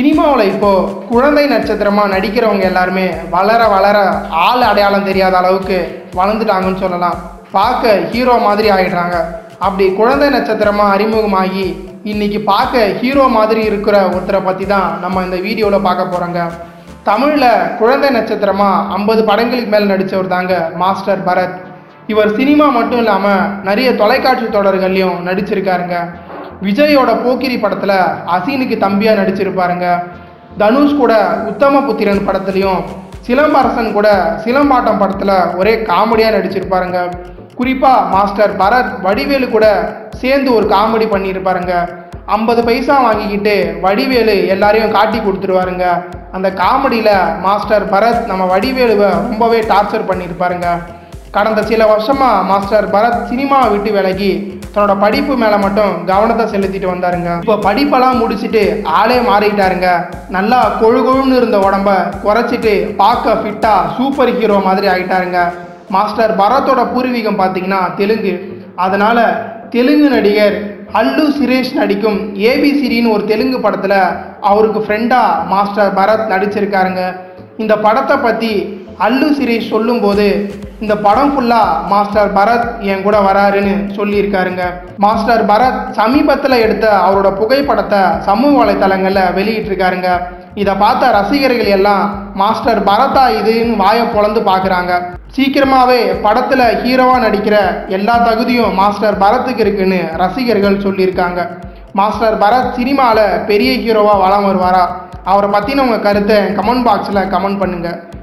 சினிமாவில் இப்போது குழந்தை நட்சத்திரமாக நடிக்கிறவங்க எல்லாருமே வளர வளர ஆள் அடையாளம் தெரியாத அளவுக்கு வளர்ந்துட்டாங்கன்னு சொல்லலாம். பார்க்க ஹீரோ மாதிரி ஆகிடுறாங்க அப்படி குழந்தை நட்சத்திரமாக அறிமுகமாகி இன்னைக்கு பார்க்க ஹீரோ மாதிரி இருக்கிற ஒருத்தரை பற்றி தான் நம்ம இந்த வீடியோவில் பார்க்க போகிறோங்க தமிழில் குழந்தை நட்சத்திரமாக ஐம்பது படங்களுக்கு மேல் நடித்தவர் தாங்க மாஸ்டர் பரத். இவர் சினிமா மட்டும் இல்லாமல் நிறைய தொலைக்காட்சி தொடர்கள்லையும் நடிச்சிருக்காருங்க. விஜயோட போக்கிரி படத்தில் அசீனுக்கு தம்பியாக நடிச்சிருப்பாருங்க. தனுஷ் கூட உத்தம புத்திரன் படத்துலையும் சிலம்பரசன் கூட சிலம்பாட்டம் படத்தில் ஒரே காமெடியாக நடிச்சிருப்பாருங்க. குறிப்பாக மாஸ்டர் பரத் வடிவேலு கூட சேர்ந்து ஒரு காமெடி பண்ணியிருப்பாருங்க ஐம்பது பைசா வாங்கிக்கிட்டு வடிவேலு எல்லாரையும் காட்டி கொடுத்துருவாருங்க. அந்த காமெடியில் மாஸ்டர் பரத் நம்ம வடிவேலுவை ரொம்பவே டார்ச்சர் பண்ணியிருப்பாருங்க கடந்த சில வருஷமாக மாஸ்டர் பரத் சினிமாவை விட்டு விலகி தன்னோட படிப்பு மேலே மட்டும் கவனத்தை செலுத்திட்டு வந்தாருங்க. இப்போ படிப்பெல்லாம் முடிச்சுட்டு ஆளே மாறிட்டாருங்க. நல்லா கொழு கொழுன்னு இருந்த உடம்ப குறைச்சிட்டு பார்க்க ஃபிட்டாக சூப்பர் ஹீரோ மாதிரி ஆகிட்டாருங்க மாஸ்டர் பரத்தோட பூர்வீகம் பார்த்தீங்கன்னா தெலுங்கு. அதனால் தெலுங்கு நடிகர் அல்லு சுரேஷ் நடிக்கும் ஏபிசிடின்னு ஒரு தெலுங்கு படத்தில் அவருக்கு ஃப்ரெண்டாக மாஸ்டர் பரத் நடிச்சிருக்காருங்க. இந்த படத்தை பற்றி அல்லு சுரேஷ் சொல்லும்போது இந்த படம் ஃபுல்லாக மாஸ்டர் பரத் என் கூட வராருன்னு சொல்லியிருக்காருங்க. மாஸ்டர் பரத் சமீபத்தில் எடுத்த அவரோட புகைப்படத்தை சமூக வலைத்தளங்களில் வெளியிட்டிருக்காருங்க. இதை பார்த்த ரசிகர்கள் எல்லாம் மாஸ்டர் பரதா இதுன்னு வாயை பொழந்து பார்க்குறாங்க. சீக்கிரமாகவே படத்தில் ஹீரோவாக நடிக்கிற எல்லா தகுதியும் மாஸ்டர் பரத்துக்கு இருக்குன்னு ரசிகர்கள் சொல்லியிருக்காங்க. மாஸ்டர் பரத் சினிமாவில் பெரிய ஹீரோவாக வளம் வருவாரா? அவரை பற்றின உங்கள் கருத்தை கமெண்ட் பாக்ஸில் கமெண்ட் பண்ணுங்கள்